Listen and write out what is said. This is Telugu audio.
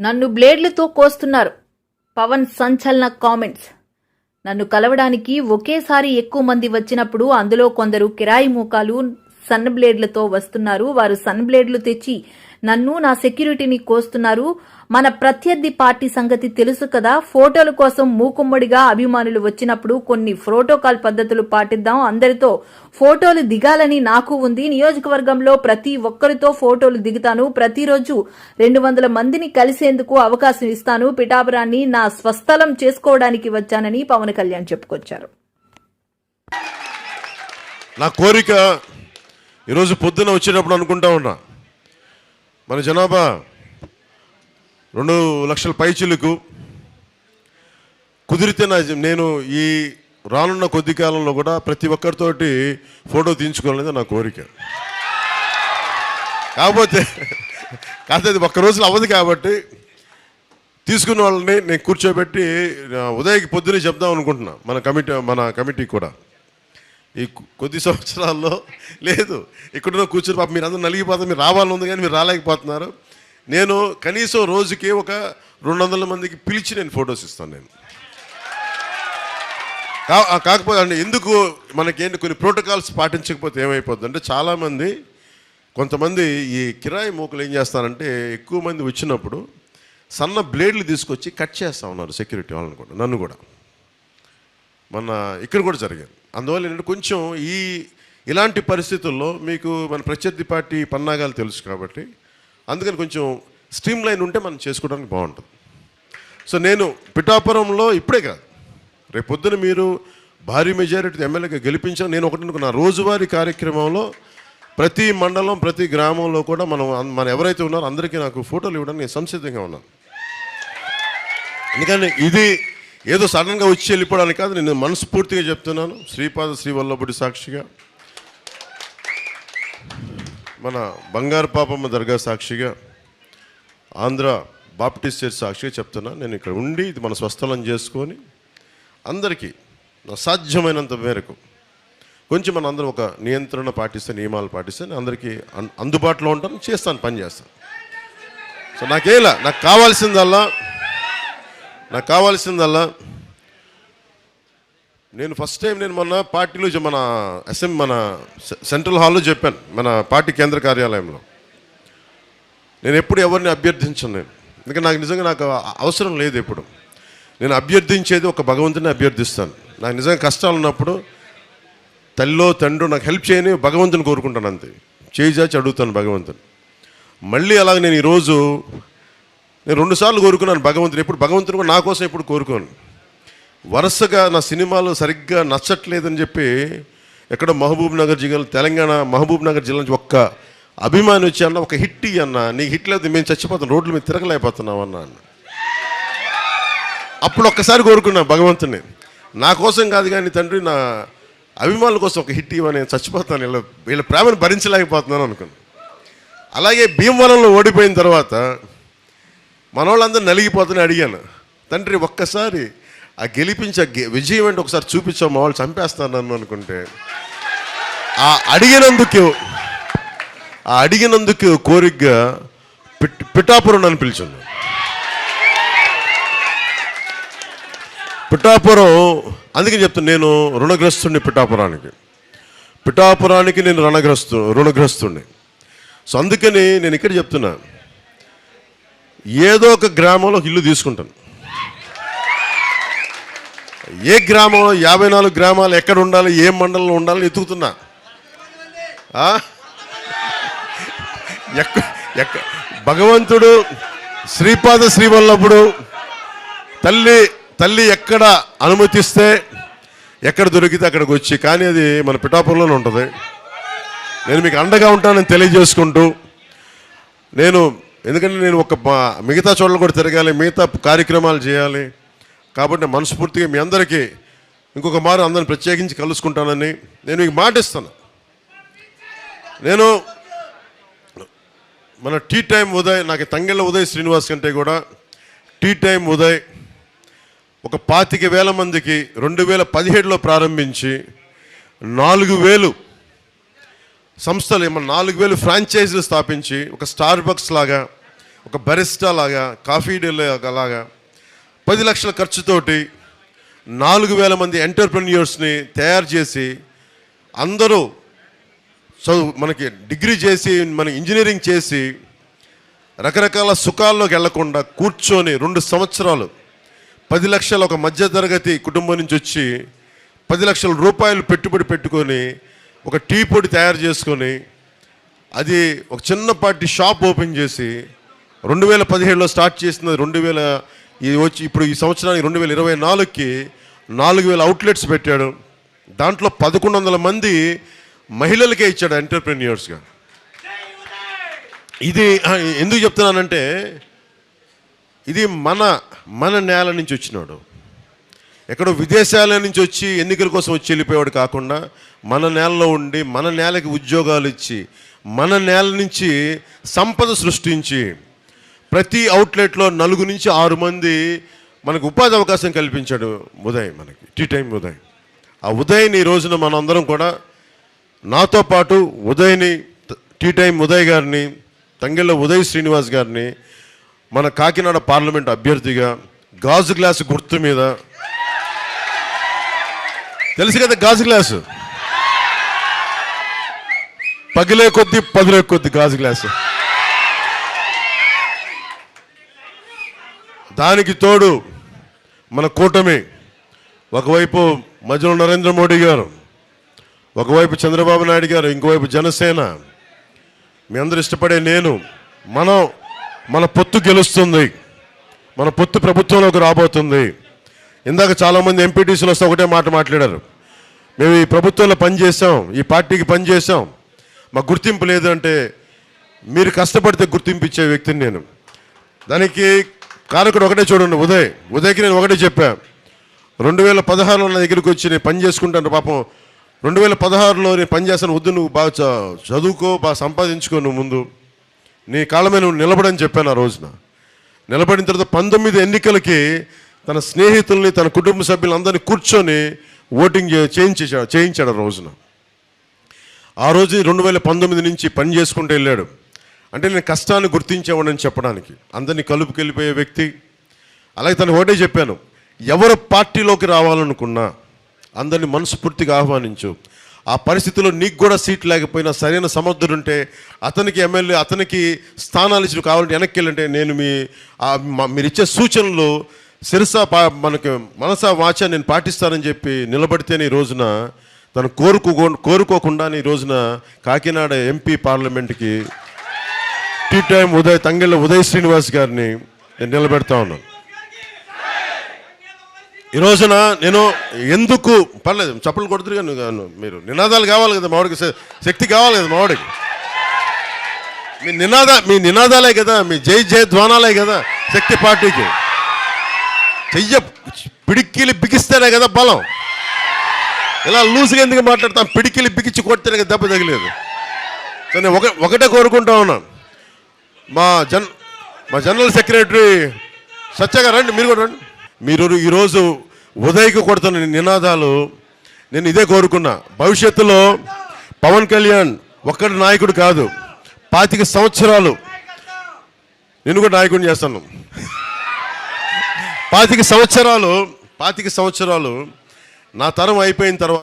నన్ను బ్లేడ్లతో కోస్తున్నారు. పవన్ సంచలన కామెంట్స్. నన్ను కలవడానికి ఒకేసారి ఎక్కువ మంది వచ్చినప్పుడు అందులో కొందరు కిరాయి మూకాలు సన్ బ్లేడ్లతో వస్తున్నారు. వారు సన్ బ్లేడ్లు తెచ్చి నన్ను నా సెక్యూరిటీని కోస్తున్నారు. మన ప్రత్యర్థి పార్టీ సంగతి తెలుసు కదా. ఫోటోల కోసం మూకుమ్మడిగా అభిమానులు వచ్చినప్పుడు కొన్ని ప్రోటోకాల్ పద్ధతులు పాటిద్దాం. అందరితో ఫోటోలు దిగాలని నాకు ఉంది. నియోజకవర్గంలో ప్రతి ఒక్కరితో ఫోటోలు దిగుతాను. ప్రతిరోజు రెండు వందల మందిని కలిసేందుకు అవకాశం ఇస్తాను. పిఠాపురాన్ని నా స్వస్థలం చేసుకోవడానికి వచ్చానని పవన్ కళ్యాణ్ చెప్పుకొచ్చారు. నా కోరిక ఈరోజు పొద్దున వచ్చేటప్పుడు అనుకుంటా ఉన్నా. మన జనాభా రెండు లక్షల పైచిలకు కుదిరితే నా నేను ఈ రానున్న కొద్ది కాలంలో కూడా ప్రతి ఒక్కరితోటి ఫోటో తీయించుకోవాలనేది నా కోరిక. కాకపోతే కాకపోతే అది ఒక్క రోజులో అవ్వదు కాబట్టి తీసుకున్న వాళ్ళని నేను కూర్చోబెట్టి ఉదయకి పొద్దునే చెప్దాం అనుకుంటున్నా మన కమిటీ మన కమిటీ కూడా. ఈ కొద్ది సంవత్సరాల్లో లేదు. ఇక్కడున్న కూర్చుని పాప మీరు అందరూ నలిగిపోతారు మీరు రావాలని ఉంది కానీ మీరు రాలేకపోతున్నారు. నేను కనీసం రోజుకి ఒక రెండు వందల మందికి పిలిచి నేను ఫొటోస్ ఇస్తాను నేను. కాకపోతే ఎందుకు మనకేంటి కొన్ని ప్రోటోకాల్స్ పాటించకపోతే ఏమైపోద్ది అంటే చాలామంది కొంతమంది ఈ కిరాయి మూకలు ఏం చేస్తారంటే ఎక్కువ మంది వచ్చినప్పుడు సన్న బ్లేడ్లు తీసుకొచ్చి కట్ చేస్తా ఉన్నారు సెక్యూరిటీ వాళ్ళని కూడా నన్ను కూడా. మన ఇక్కడ కూడా జరిగింది. అందువల్ల ఏంటంటే కొంచెం ఈ ఇలాంటి పరిస్థితుల్లో మీకు మన ప్రత్యర్థి పార్టీ పన్నాగాలు తెలుసు కాబట్టి అందుకని కొంచెం స్ట్రీమ్ లైన్ ఉంటే మనం చేసుకోవడానికి బాగుంటుంది. సో నేను పిఠాపురంలో ఇప్పుడే కాదు. రేపు పొద్దున మీరు భారీ మెజారిటీ ఎమ్మెల్యేగా గెలిపించాను నేను ఒకటి అనుకున్నా రోజువారీ కార్యక్రమంలో ప్రతి మండలం ప్రతి గ్రామంలో కూడా మనం మన ఎవరైతే ఉన్నారో అందరికీ నాకు ఫోటోలు ఇవ్వడానికి నేను సంసిద్ధంగా ఉన్నాను. ఎందుకంటే ఇది ఏదో సడన్గా వచ్చి వెళ్ళిపోవడానికి కాదు నేను మనస్ఫూర్తిగా చెప్తున్నాను. శ్రీపాద శ్రీవల్లభుడి సాక్షిగా మన బంగారు పాపమ్మ దర్గా సాక్షిగా ఆంధ్ర బాప్టిస్ట్ చర్చ్ సాక్షిగా చెప్తున్నా. నేను ఇక్కడ ఉండి ఇది మన స్వస్థలం చేసుకొని అందరికీ నా సాధ్యమైనంత మేరకు కొంచెం మన అందరం ఒక నియంత్రణ పాటిస్తే నియమాలు పాటిస్తే నేను అందరికీ అన్- అందుబాటులో ఉంటాను చేస్తాను పని చేస్తాను సో నాకేలా నాకు కావాల్సిందల్లా నాకు కావాల్సిందల్లా నేను ఫస్ట్ టైం నేను మొన్న పార్టీలో మన అసెంబ్లీ మన సె- సెంట్రల్ హాల్లో చెప్పాను మన పార్టీ కేంద్ర కార్యాలయంలో. నేను ఎప్పుడు ఎవరిని అభ్యర్థించను నేను. ఎందుకంటే నాకు నిజంగా నాకు అవసరం లేదు ఎప్పుడు. నేను అభ్యర్థించేది ఒక భగవంతుని అభ్యర్థిస్తాను. నాకు నిజంగా కష్టాలు ఉన్నప్పుడు తల్లిలో తండ్రి నాకు హెల్ప్ చేయని భగవంతుని కోరుకుంటాను అంతే. చేయి చాచి అడుగుతాను భగవంతుని. మళ్ళీ అలాగే నేను ఈరోజు నేను రెండుసార్లు కోరుకున్నాను భగవంతుని. ఎప్పుడు భగవంతుని కూడా నా కోసం ఎప్పుడు కోరుకోను. వరుసగా నా సినిమాలు సరిగ్గా నచ్చట్లేదని చెప్పి ఎక్కడ మహబూబ్ నగర్ జిల్లా తెలంగాణ మహబూబ్ నగర్ జిల్లా నుంచి ఒక్క అభిమాని వచ్చి అన్న ఒక హిట్ అన్న నీకు హిట్ లేదు మేము చచ్చిపోతాం రోడ్లు మీద తిరగలేకపోతున్నాం అన్న అన్న. అప్పుడు ఒక్కసారి కోరుకున్నా భగవంతుని. నా కోసం కాదు కానీ తండ్రి నా అభిమానుల కోసం ఒక హిట్ ఇవ్వని నేను చచ్చిపోతాను వీళ్ళ వీళ్ళ ప్రేమను భరించలేకపోతున్నాను అనుకున్నాను అలాగే భీమవరంలో ఓడిపోయిన తర్వాత మనోళ్ళందరూ నలిగిపోతూనే అడిగాను. తండ్రి ఒక్కసారి ఆ గెలిపించే గె- విజయం అంటే ఒకసారి చూపించాం మా వాళ్ళు చంపేస్తాను నన్ను అనుకుంటే. ఆ అడిగినందుకు ఆ అడిగినందుకు కోరికగా పిట్ పిఠాపురం అని పిలిచింది. పిఠాపురం అందుకే చెప్తాను నేను రుణగ్రస్తుడిని పిఠాపురానికి. పిఠాపురానికి నేను రుణగ్రస్తు రుణగ్రస్తుడిని సో అందుకని నేను ఇక్కడ చెప్తున్నాను ఏదో ఒక గ్రామంలో ఒక ఇల్లు తీసుకుంటాను ఏ గ్రామంలో యాభై నాలుగు గ్రామాలు ఎక్కడ ఉండాలి ఏ మండలంలో ఉండాలని ఎత్తుకుతున్నా ఎక్క భగవంతుడు శ్రీపాద శ్రీవల్లభుడు తల్లి తల్లి ఎక్కడ అనుమతిస్తే ఎక్కడ దొరికితే అక్కడికి వచ్చి కానీ అది మన పిఠాపురంలోనే ఉంటుంది. నేను మీకు అండగా ఉంటానని తెలియజేసుకుంటూ నేను ఎందుకంటే నేను ఒక మిగతా చోట్ల కూడా తిరగాలి మిగతా కార్యక్రమాలు చేయాలి. కాబట్టి మనస్ఫూర్తిగా మీ అందరికీ ఇంకొక మారు అందరిని ప్రత్యేకించి కలుసుకుంటానని నేను మీకు మాటిస్తాను నేను మన టీ టైం ఉదయ్ నాకు తంగెళ్ళ ఉదయ్ శ్రీనివాస్ కంటే కూడా టీ టైం ఉదయ్ ఒక పాతిక వేల మందికి రెండు వేల పదిహేడులో ప్రారంభించి నాలుగు వేలు సంస్థలు ఏమన్నా నాలుగు వేలు ఫ్రాంచైజీలు స్థాపించి ఒక స్టార్ బక్స్ లాగా ఒక బెరిస్టా లాగా కాఫీ డే లాగా పది లక్షల ఖర్చుతోటి నాలుగు వేల మంది ఎంటర్ప్రెన్యూర్స్ని తయారు చేసి అందరూ చదువు మనకి డిగ్రీ చేసి మన ఇంజనీరింగ్ చేసి రకరకాల సుఖాల్లోకి వెళ్ళకుండా కూర్చొని రెండు సంవత్సరాలు పది లక్షల ఒక మధ్యతరగతి కుటుంబం నుంచి వచ్చి పది లక్షల రూపాయలు పెట్టుబడి పెట్టుకొని ఒక టీ పొడి తయారు చేసుకొని అది ఒక చిన్నపాటి షాప్ ఓపెన్ చేసి రెండు వేల పదిహేడులో స్టార్ట్ చేసినది రెండు వేల ఈ వచ్చి ఇప్పుడు ఈ సంవత్సరానికి రెండు వేల ఇరవై నాలుగుకి నాలుగు వేల అవుట్లెట్స్ పెట్టాడు. దాంట్లో పదకొండు వందల మంది మహిళలకే ఇచ్చాడు ఎంటర్ప్రెన్యూర్స్గా ఇది ఎందుకు చెప్తున్నానంటే ఇది మన మన నేల నుంచి వచ్చినాడు. ఎక్కడో విదేశాల నుంచి వచ్చి ఎన్నికల కోసం వచ్చి వెళ్ళిపోయాడు కాకుండా మన నేలలో ఉండి మన నేలకి ఉద్యోగాలు ఇచ్చి మన నేల నుంచి సంపద సృష్టించి ప్రతి అవుట్లెట్లో నలుగు నుంచి ఆరు మంది మనకు ఉపాధి అవకాశం కల్పించాడు ఉదయ్ మనకి టీ టైం ఉదయ్. ఆ ఉదయ్ని ఈ రోజున మనందరం కూడా నాతో పాటు ఉదయ్ని టీ టైం ఉదయ్ గారిని తంగెళ్ళ ఉదయ్ శ్రీనివాస్ గారిని మన కాకినాడ పార్లమెంట్ అభ్యర్థిగా గాజు గ్లాసు గుర్తు మీద తెలుసు కదా గాజు గ్లాసు? పగిలే కొద్ది పదిలే కొద్ది గాజు గ్లాసు. దానికి తోడు మన కూటమి ఒకవైపు మధ్యలో నరేంద్ర మోడీ గారు ఒకవైపు చంద్రబాబు నాయుడు గారు ఇంకోవైపు జనసేన. మీ అందరూ ఇష్టపడే నేను మనం మన పొత్తు గెలుస్తుంది. మన పొత్తు ప్రభుత్వంలోకి రాబోతుంది. ఇందాక చాలామంది ఎంపీటీసీలు వస్తే ఒకటే మాట మాట్లాడారు. మేము ఈ ప్రభుత్వంలో పనిచేసాం ఈ పార్టీకి పనిచేసాం మాకు గుర్తింపు లేదు అంటే మీరు కష్టపడితే గుర్తింపు ఇచ్చే వ్యక్తిని నేను. దానికి కారకుడు ఒకటే చూడండి ఉదయ్. ఉదయ్కి నేను ఒకటే చెప్పా. రెండు వేల పదహారులో నా దగ్గరికి వచ్చి నేను పని చేసుకుంటాను పాపం. రెండు వేల పదహారులో నేను పని చేస్తాను వద్దు నువ్వు బాగా చ- చదువుకో బాగా సంపాదించుకో నువ్వు ముందు. నీ కాళ్ళ మీద నువ్వు నిలబడని చెప్పాను ఆ రోజున. నిలబడిన తర్వాత పంతొమ్మిది ఎన్నికలకి తన స్నేహితుల్ని తన కుటుంబ సభ్యులందరినీ కూర్చొని ఓటింగ్ చేయించేశాడు చేయించాడు రోజున. ఆ రోజు రెండు వేల పంతొమ్మిది నుంచి పని చేసుకుంటూ వెళ్ళాడు. అంటే నేను కష్టాన్ని గుర్తించేవాడని చెప్పడానికి. అందరినీ కలుపుకెళ్ళిపోయే వ్యక్తి. అలాగే తను ఒకటే చెప్పాను. ఎవరు పార్టీలోకి రావాలనుకున్నా అందరినీ మనస్ఫూర్తిగా ఆహ్వానించు. ఆ పరిస్థితిలో నీకు కూడా సీట్ లేకపోయినా సరైన సమర్థుడు ఉంటే అతనికి ఎమ్మెల్యే అతనికి స్థానాలు ఇచ్చిన కావాలంటే వెనక్కి వెళ్ళంటే నేను మీ మీరు ఇచ్చే సూచనలు శిరస పా మనకి మనసా వాచ నేను పాటిస్తానని చెప్పి నిలబడితేనే ఈ రోజున తను కోరుకో కోరుకోకుండా ఈ రోజున కాకినాడ ఎంపీ పార్లమెంట్కి టీ టైం ఉదయ్ తంగెళ్ళ ఉదయ్ శ్రీనివాస్ గారిని నేను నిలబెడతా ఉన్నాను. ఈ రోజున నేను ఎందుకు పర్లేదు చప్పలు కొడుతురు కానీ మీరు నినాదాలు కావాలి కదా మావాడికి శక్తి కావాలి కదా మావాడికి. మీ నినాద మీ నినాదాలే కదా మీ జై జయ ధ్వానాలే కదా శక్తి పార్టీకి. చెయ్య పిడికిలి బిగిస్తేనే కదా బలం. ఇలా లూజ్గా ఎందుకు మాట్లాడతాం? పిడికిలి బిగించి కొడితేనే కదా దెబ్బ తగిలేదు. సో నేను ఒక ఒకటే కోరుకుంటా ఉన్నాను. మా జన్ మా జనరల్ సెక్రటరీ సత్యగా రండి మీరు కూడా రండి. మీరు ఈరోజు ఉదయకు కొడుతున్న నినాదాలు నేను ఇదే కోరుకున్నా. భవిష్యత్తులో పవన్ కళ్యాణ్ ఒక్కడి నాయకుడు కాదు పాతిక సంవత్సరాలు నేను కూడా నాయకుడిని చేస్తాను. పాతిక సంవత్సరాలు పాతిక సంవత్సరాలు నా తరం అయిపోయిన తర్వాత